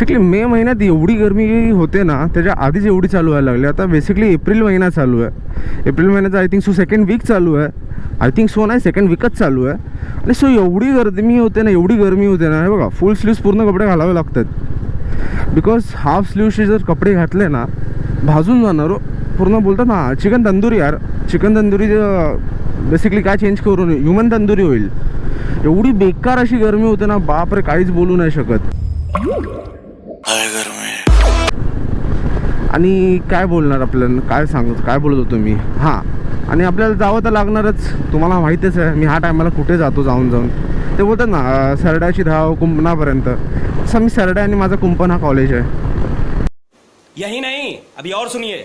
Basically मे महिन्यात एवढी गरमी होते ना त्याच्या आधीच एवढी चालू व्हायला लागली. आता बेसिकली एप्रिल महिना चालू आहे. एप्रिल महिन्याचा I think so second week चालू आहे. आय थिंक सो नाही सेकंड वीकच चालू आहे. आणि सो एवढी गरमी होते ना एवढी गरमी होते ना हे बघा फुल स्लीव्स पूर्ण कपडे घालावे लागतात. बिकॉज हाफ स्लीव्सचे जर कपडे घातले ना भाजून जाणार हो. पूर्ण बोलतात ना चिकन तंदुरी यार चिकन तंदुरी बेसिकली काय चेंज करून ह्युमन तंदुरी होईल. एवढी बेकार अशी गरमी होते ना बापरे काहीच बोलू नाही शकत. आणि काय बोलणार आपल्याला? काय सांगू? काय बोलत होतो मी? हां. आणि आपल्याला जावं तर लागणारच. तुम्हाला माहितीच आहे मी ह्या टायमाला कुठे जातो जाऊन जाऊन? ते बोलतात ना सरड्याची धाव कुंपणापर्यंत. तसं मी सरड्या आणि माझा कुंपण हा कॉलेज आहे. यही नहीं अभी और सुनिए.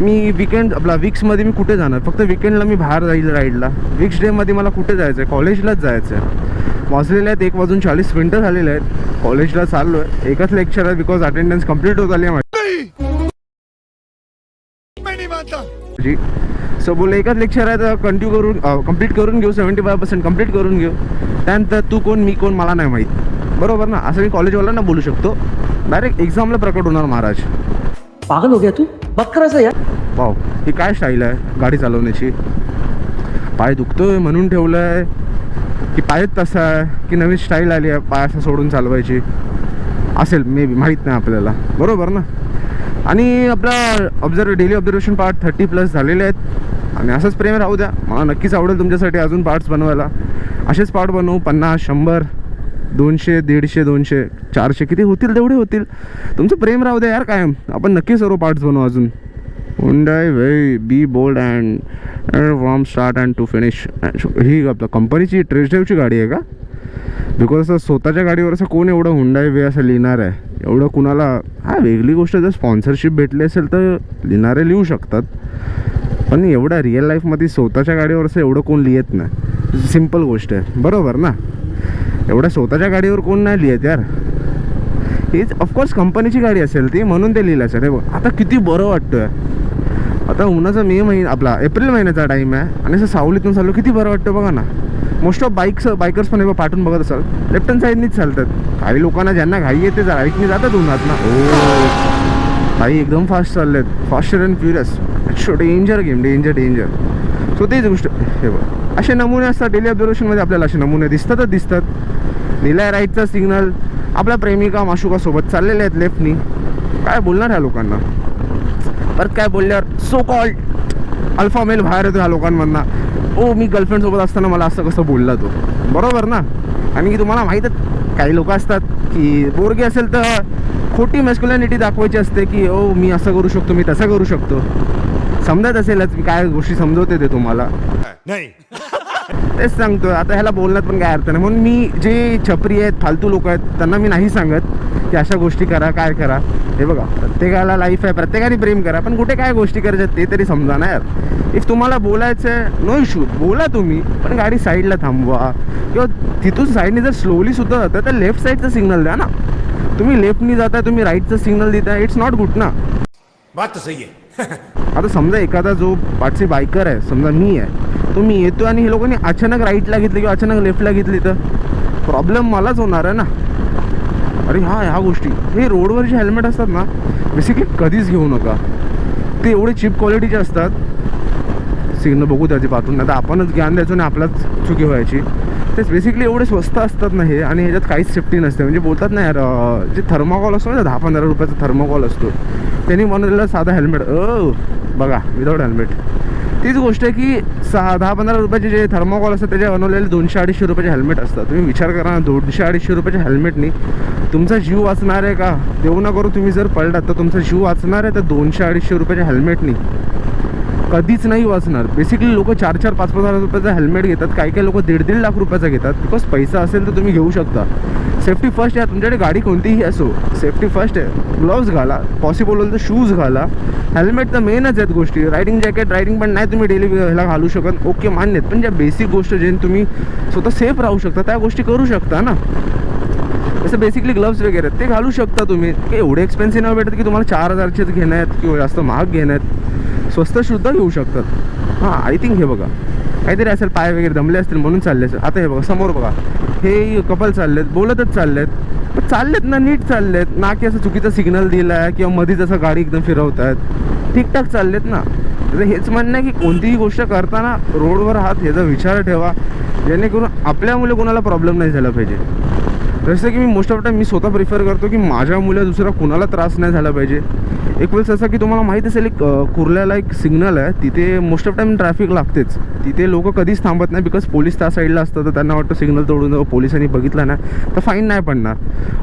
मी विकेंड आपला विक्समध्ये मी कुठे जाणार? फक्त विकेंडला मी बाहेर जाईल राईडला. विक्स डेमध्ये मला कुठे जायचं आहे कॉलेजलाच जायचं आहे वाजलेले आहेत एक वाजून चाळीस मिनटं झालेले आहेत. कॉलेजला चाललो आहे एकच लेक्चर आहे बिकॉज अटेंडन्स कंप्लीट होत आली आहे सो बोल एकच लेक्चर आहे तर कंटिन्यू करून कंप्लीट करून घेऊ सेवन्टी फाय पर्सेंट कंप्लीट करून घेऊ. त्यानंतर तू कोण मी कोण मला नाही माहीत. बरोबर ना? असं मी कॉलेजवाल्यांना बोलू शकतो. डायरेक्ट एक्झामला प्रकट होणार महाराज. पागल हो गया तू? बात कर ऐसा यार. वाव ही काय स्टाईल आहे? गाडी चालवण्याची. पाय दुखतोय म्हणून ठेवलं आहे की पायत तसा आहे की नवीन स्टाईल आली आहे पाय असं सोडून चालवायची. असेल मे बी माहीत नाही आपल्याला. बरोबर ना? आणि आपला observe daily observation part thirty plus झालेले आहेत. आणि असंच प्रेम राहू द्या. मला नक्कीच आवडेल तुमच्यासाठी अजून पार्ट्स बनवायला. असेच पार्ट बनवू पन्नास शंभर दोनशे दीडशे दोनशे चारशे किती होतील तेवढे होतील. तुमचं प्रेम राहू द्या यार कायम. आपण नक्की सर्व पार्ट्स बनवू अजून. Hyundai we be bold and from start and to finish ही आपलं कंपनीची ट्रेस ड्राईव्हची गाडी आहे का? बिकॉज असं स्वतःच्या गाडीवर असं कोण एवढं हुंडाय वे असं लिहिणार आहे? एवढं कुणाला हा वेगळी गोष्ट जर स्पॉन्सरशिप भेटली असेल तर लिहिणारे लिहू शकतात. पण एवढा रिअल लाईफमध्ये स्वतःच्या गाडीवर असं एवढं कोण लिहित नाही. सिंपल गोष्ट आहे. बरोबर ना? एवढ्या स्वतःच्या गाडीवर कोण नाही लिहित यार. हीच ऑफकोर्स कंपनीची गाडी असेल ती म्हणून ते लिहिलं असेल. बघ आता किती बरं वाटतंय. आता उन्हाचा मे महिना आपला एप्रिल महिन्याचा टाईम आहे. आणि असं सावलीतून चाललो किती बरं वाटतं बघा ना. मोस्ट ऑफ बाईक्स बायकर्स पण पाठवून पाठून बघत असाल. लेफ्ट हँड साईडनीच चालतात. काही लोकांना ज्यांना घाई येते बाईकने जातात उन्हात ना. ओ. काही एकदम फास्ट चाललेत. Faster and furious danger game danger danger so तेच गोष्ट. हे बघ. असे नमुने असतात डेली ऑब्झर्वेशनमध्ये आपल्याला असे नमुने दिसतातच दिसतात. निलाय राईटचा सिग्नल आपल्या प्रेमिका माशुकासोबत चाललेल्या आहेत लेफ्टनी काय बोलणार ह्या लोकांना? परत काय बोलल्यावर? सो कॉल्ड अल्फा मेल बाहेर येतो ह्या लोकांमधनं. ओ मी गर्लफ्रेंडसोबत असताना मला असं कसं बोलला तो? बरोबर ना? आणि की तुम्हाला माहीतच काही लोक असतात की बोरगे असेल तर खोटी मेस्क्युलॅनिटी दाखवायची असते की ओ मी असं करू शकतो मी तसं करू शकतो. समजत असेलच मी काय गोष्टी समजवते ते तुम्हाला. नाही. तेच सांगतोय आता ह्याला बोलण्यात पण काय अर्थ नाही. म्हणून मी जे छपरी आहेत फालतू लोक आहेत त्यांना मी नाही सांगत की अशा गोष्टी करा काय करा. हे बघा प्रत्येकाला लाईफ आहे प्रत्येकाने प्रेम करा पण कुठे काय गोष्टी करायच्या ते तरी समजा ना यार. इफ तुम्हाला बोलायचं आहे नो इशू बोला तुम्ही पण गाडी साईडला थांबवा. किंवा तिथून साईडने जर स्लोली सुद्धा जातं तर लेफ्ट साईडचं सिग्नल द्या ना. तुम्ही लेफ्टनी जाताय तुम्ही राईटचं सिग्नल देताय इट्स नॉट गुड ना. बात सही है। आता समजा एखादा जो पाठचे बायकर आहे समजा मी आहे तो मी येतो आणि हे लोकांनी अचानक राईटला घेतलं किंवा अचानक लेफ्टला घेतली तर प्रॉब्लेम मलाच होणार आहे ना. अरे हा ह्या गोष्टी. हे रोडवर जे हेल्मेट असतात ना बेसिकली कधीच घेऊ नका. ते एवढे चिप क्वालिटीचे असतात. सिग्नल बघू त्याची पाहतून नाही तर आपणच ज्ञान द्यायचो आणि आपलाच चुकी व्हायची. तेच बेसिकली एवढे स्वस्त असतात ना हे आणि ह्याच्यात काहीच सेफ्टी नसते. म्हणजे बोलतात ना यार जे थर्माकॉल असतो ना दहा पंधरा रुपयाचा थर्माकॉल असतो. त्यांनी बनवलेला साधा हेल्मेट अ बघा विदाऊट हेल्मेट तीच गोष्ट आहे की सहा दहा पंधरा रुपयाचे जे थर्माकॉल असतात त्याचे बनवलेले दोनशे अडीचशे रुपयाचे हेल्मेट असतात. तुम्ही विचार करा ना दोनशे अडीचशे रुपयाच्या हेल्मेटनी तुमचा जीव वाचणार आहे का? देऊ ना करू तुम्ही जर पडलात तर तुमचा जीव वाचणार आहे तर दोनशे अडीचशे रुपयाच्या हेल्मेटनी कधीच नाही वाचणार. बेसिकली लोक चार चार पाच पाच हजार रुपयाचा हेल्मेट घेतात काही काही लोक दीड दीड लाख रुपयाचा घेतात. बिकॉज पैसा असेल तर तुम्ही घेऊ शकता. सेफ्टी फर्स्ट आहे तुमच्याकडे गाडी कोणतीही असो सेफ्टी फर्स्ट आहे. ग्लोव्ज घाला पॉसिबल होईल तर शूज घाला. हेल्मेट तर मेनच आहेत गोष्टी. रायडिंग जॅकेट रायडिंग पण नाही तुम्ही डेली ह्याला घालू शकत. ओके मान्य आहेत. पण ज्या बेसिक गोष्ट जे तुम्ही स्वतः सेफ राहू शकता. त्या गोष्टी करू शकता ना. जसं बेसिकली ग्लव्स वगैरे आहेत, ते घालू शकता तुम्ही. ते एवढे एक्सपेन्सिव्ह नाही भेटत की तुम्हाला चार हजारचेच घेणं आहेत किंवा जास्त महाग घेणं स्वस्तसुद्धा स्वस्त घेऊ शकतात. हां आय थिंक हे बघा. काहीतरी असेल पाय वगैरे दमले असतील म्हणून चालले असेल. आता हे बघा समोर बघा. हे कपल चाललेत बोलतच चाललेत. पण चाललेत ना नीट चाललेत. ना की असं चुकीचा सिग्नल दिलाय किंवा मध्ये असं गाडी एकदम फिरवत आहेत ठीकठाक चाललेत ना. तर हेच म्हणणं आहे की कोणतीही गोष्ट करताना रोडवर हात ह्याचा विचार ठेवा. जेणेकरून आपल्यामुळे कोणाला प्रॉब्लेम नाही झाला पाहिजे. जसं की मी मोस्ट ऑफ टाईम मी स्वतः प्रिफर करतो की माझ्या मुलं दुसरा कुणाला त्रास नाही झाला पाहिजे. एक वेळेस असं की तुम्हाला माहीत असेल एक कुर्ल्याला एक सिग्नल आहे तिथे मोस्ट ऑफ टाईम ट्रॅफिक लागतेच. तिथे लोक कधीच थांबत नाही बिकॉज पोलीस त्या साईडला असतात तर त्यांना वाटतं सिग्नल तोडून जाऊ पोलिसांनी बघितलं नाही तर फाईन नाही पडणार.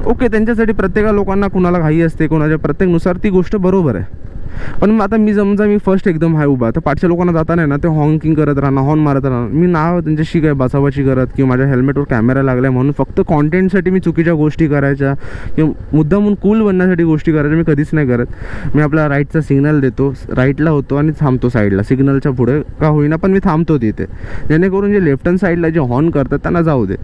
ओके त्यांच्यासाठी प्रत्येका लोकांना कुणाला घाई असते कोणाच्या प्रत्येकनुसार ती गोष्ट बरोबर आहे. पण मग आता मी समजा मी फर्स्ट एकदम हाय उभा तर पाठच्या लोकांना जाता नाही ना ते हॉंकिंग करत राहणार हॉर्न मारत राहणार मी नाव त्यांच्याशी काय बसावाची करत किंवा माझ्या हेल्मेटवर कॅमेरा लागला म्हणून फक्त कॉन्टेंटसाठी मी चुकीच्या गोष्टी करायच्या किंवा मुद्दामून कूल बनण्यासाठी गोष्टी करायच्या मी कधीच नाही करत. मी आपला राईटचा सिग्नल देतो राईटला होतो आणि थांबतो साईडला सिग्नलच्या पुढे का होईना पण मी थांबतो तिथे. जेणेकरून जे लेफ्ट हँड साईडला जे हॉर्न करतात त्यांना जाऊ दे.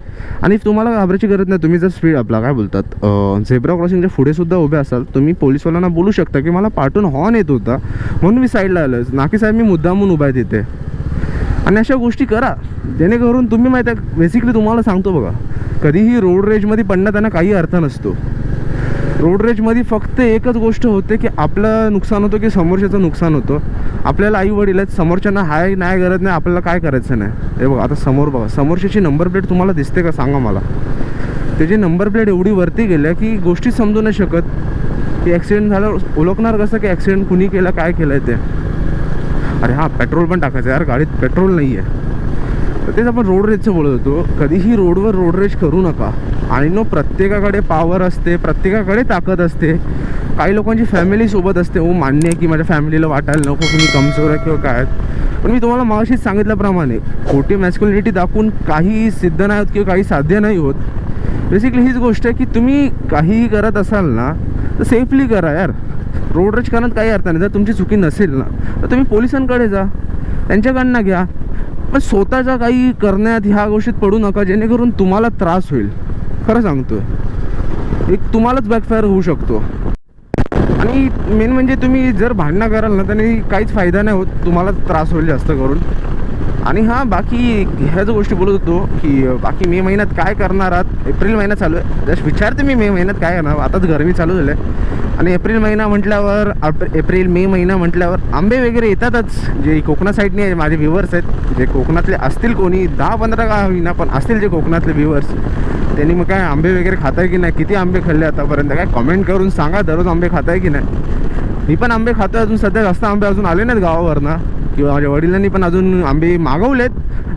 आणि तुम्हाला घाबरायची गरज नाही तुम्ही जर स्पीड आपला काय बोलतात झेब्रा क्रॉसिंगच्या पुढे सुद्धा उभे असाल तुम्ही पोलिसवाल्यांना बोलू शकता की मला पाठून हॉर्न येत होता. म्हणून मी साईडला आलो नाकी साहेब मी मुद्दामून उभा आहे तिथे. आणि अशा गोष्टी करा. जेणेकरून तुम्ही माहिती आहे बेसिकली तुम्हाला सांगतो बघा. कधीही रोड रेजमध्ये पडणं त्यांना काही अर्थ नसतो. रोड रेजमध्ये फक्त एकच गोष्ट होते की आपलं नुकसान होतं की समोरच्याचं नुकसान होतं. आपल्याला आई वडील आहेत समोरच्यांना हाय नाही करत नाही आपल्याला काय करायचं नाही. हे बघा आता समोर बघा. समोरच्याची नंबर प्लेट तुम्हाला दिसते का? सांगा मला. त्याची नंबर प्लेट एवढी वरती गेल्या की गोष्टी समजू नाही शकत. की ॲक्सिडेंट झाल्यावर ओळखणार कसं की ॲक्सिडेंट कुणी केलं काय केलं आहे ते? अरे हां पेट्रोल पण टाकायचं यार गाडीत पेट्रोल नाही आहे तर तेच आपण रोड रेजचं बोलत होतो. कधीही रोडवर रोड रेज करू नका. आणि नो प्रत्येकाकडे पावर असते प्रत्येकाकडे ताकद असते. काही लोकांची फॅमिली सोबत असते. हो मान्य आहे की माझ्या फॅमिलीला वाटायला नको की मी कमजोर आहे किंवा काय. पण मी तुम्हाला मागाशीच सांगितल्याप्रमाणे खोटी मॅस्क्युलिटी दाखवून काही सिद्ध नाही होत किंवा काही साध्य नाही होत. बेसिकली हीच गोष्ट आहे की तुम्ही काहीही करत असाल ना तर सेफली करा यार. रोड रच करण्यात काही अर्थ नाही. जर तुमची चुकी नसेल ना तर तुम्ही पोलिसांकडे जा. त्यांच्याकडनं घ्या. पण स्वतःच्या काही करण्यात ह्या गोष्टीत पडू नका जेणेकरून तुम्हाला त्रास होईल. खरं सांगतोय. एक तुम्हालाच बॅकफायर होऊ शकतो. आणि मेन म्हणजे तुम्ही जर भांडणं कराल ना त्याने काहीच फायदा नाही होत. तुम्हाला त्रास होईल जास्त करून. आणि हां बाकी ह्याच गोष्टी बोलत होतो की बाकी मे महिन्यात काय करणार आहात? एप्रिल महिना चालू आहे. जस्ट विचारते मी मे महिन्यात काय करणार आताच गरमी चालू झालं आहे. आणि एप्रिल महिना म्हटल्यावर एप्रिल मे महिना म्हटल्यावर आंबे वगैरे येतातच. जे कोकणा साईडने माझे व्ह्युअर्स आहेत. जे कोकणातले असतील कोणी दहा पंधरा का होईना पण असतील जे कोकणातले व्ह्युअर्स त्यांनी मग काय आंबे वगैरे खाताय की नाही? किती आंबे खाल्ले आतापर्यंत? काय कमेंट करून सांगा दररोज आंबे खाताय की नाही? मी पण आंबे खातोय अजून. सध्या जास्त आंबे अजून आले नाहीत गावावरनं. किंवा माझ्या वडिलांनी पण अजून आंबे मागवलेत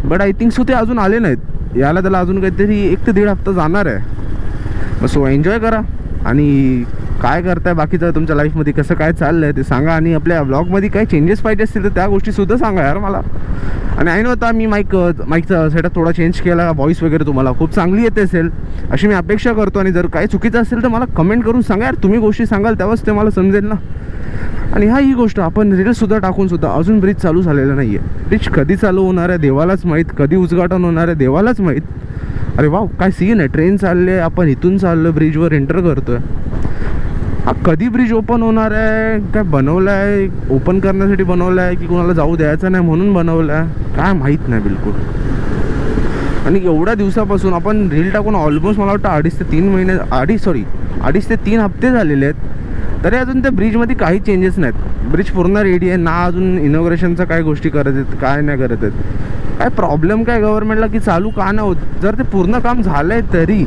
बट आय थिंक सो ते अजून आले नाहीत. याला त्याला अजून काहीतरी एक ते दीड हप्ता जाणार आहे. मग सो एन्जॉय करा. आणि काय करताय बाकीचं तुमच्या लाईफमध्ये कसं काय चाललं आहे ते सांगा. आणि आपल्या ब्लॉगमध्ये काही चेंजेस पाहिजे असतील तर त्या गोष्टीसुद्धा सांगा यार मला. आणि आई नव्हता मी माईक माईकचा सेटअप थोडा चेंज केला व्हॉईस वगैरे तुम्हाला खूप चांगली येते असेल. अशी मी अपेक्षा करतो. आणि जर काही चुकीचं असेल तर मला कमेंट करून सांगा यार. तुम्ही गोष्टी सांगाल तेव्हाच ते मला समजेल ना. आणि हा ही गोष्ट आपण रील्ससुद्धा टाकून सुद्धा अजून ब्रिज चालू झालेला नाही आहे ब्रिज कधी चालू होणार आहे देवालाच माहीत कधी उद्घाटन होणार आहे देवालाच माहीत. अरे वा काय सीन आहे? ट्रेन चालली आहे आपण इथून चाललो ब्रिजवर एंटर करतोय. हा कधी ब्रिज ओपन होणार आहे? काय बनवलं आहे ओपन करण्यासाठी बनवलं आहे की कोणाला जाऊ द्यायचं नाही म्हणून बनवलं आहे काय माहीत नाही बिलकुल. आणि एवढ्या दिवसापासून आपण रील टाकून ऑलमोस्ट मला वाटतं अडीच ते तीन महिने अडीच सॉरी अडीच ते तीन हप्ते झालेले आहेत. तरी अजून त्या ब्रिजमध्ये काही चेंजेस नाहीत. ब्रिज पूर्ण रेडी आहे. ना अजून इनॉग्रेशनचं काय गोष्टी करत आहेत काय नाही करत आहेत. काय प्रॉब्लेम काय गव्हर्नमेंटला की चालू का नाही होत? जर ते पूर्ण काम झालं आहे तरी.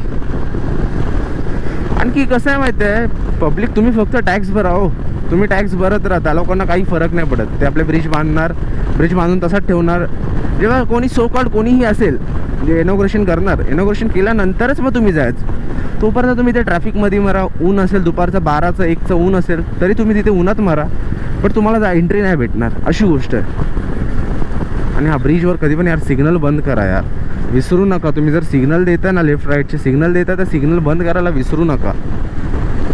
आणखी कसं आहे माहिती आहे? पब्लिक तुम्ही फक्त टॅक्स भराओ हो. तुम्ही टॅक्स भरत राहा. त्या लोकांना काही फरक नाही पडत. ते आपले ब्रिज बांधणार. ब्रिज बांधून तसाच ठेवणार. जेव्हा कोणी सो कॉल्ड कोणीही असेल म्हणजे जे इनॉग्रेशन करणार. इनॉग्रेशन केल्यानंतरच मग तुम्ही जायचं. तोपर्यंत तुम्ही ते ट्रॅफिकमध्ये मरा. ऊन असेल दुपारचं बाराचं एकचं ऊन असेल तरी तुम्ही तिथे उन्हात मारा. पण तुम्हाला जा एंट्री नाही भेटणार. अशी गोष्ट आहे. आणि हा ब्रिजवर कधी पण यार सिग्नल बंद करा यार. विसरू नका. तुम्ही जर सिग्नल देताय ना लेफ्ट राईटचे सिग्नल देताय तर सिग्नल बंद करायला विसरू नका.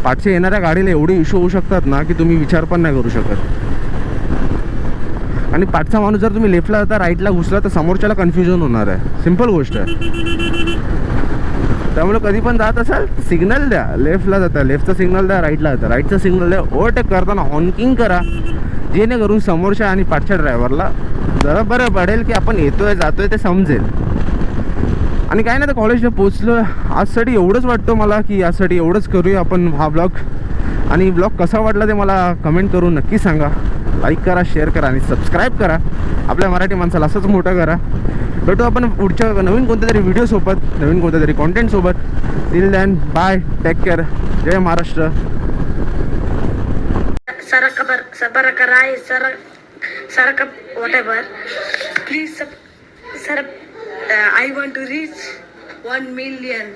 पाचशे येणाऱ्या गाडीला एवढे इश्यू होऊ शकतात ना की तुम्ही विचार पण नाही करू शकत. आणि पाठचा माणूस जर तुम्ही लेफ्टला जाता राईटला घुसला तर समोरच्याला कन्फ्युजन होणार आहे. सिंपल गोष्ट आहे. त्यामुळे कधी पण जात असाल सिग्नल द्या. लेफ्टला जाता लेफ्टचा सिग्नल द्या राईटला जाता. राईटचा सिग्नल द्या ओव्हरटेक करताना हॉनकिंग करा. जेणेकरून समोरच्या आणि पाठच्या ड्रायव्हरला जरा बरं पडेल की आपण येतोय जातोय ते समजेल. आणि काय नाही तर कॉलेजला पोचलो आजसाठी एवढंच वाटतं मला की यासाठी एवढंच करूया आपण हा ब्लॉग आणि ब्लॉग कसा वाटला ते मला कमेंट करून नक्की सांगा. लाईक करा शेअर करा आणि सबस्क्राईब करा. आपल्या मराठी माणसाला असंच मोठं करा. भेटू आपण पुढच्या नवीन कोणत्या तरी व्हिडिओसोबत नवीन कोणत्या तरी कॉन्टेंटसोबत till then bye take care Jai Maharashtra. Sarakabar, sir Sarak, Sarakap, whatever. Please, sub, sir, uh, I want to reach one million.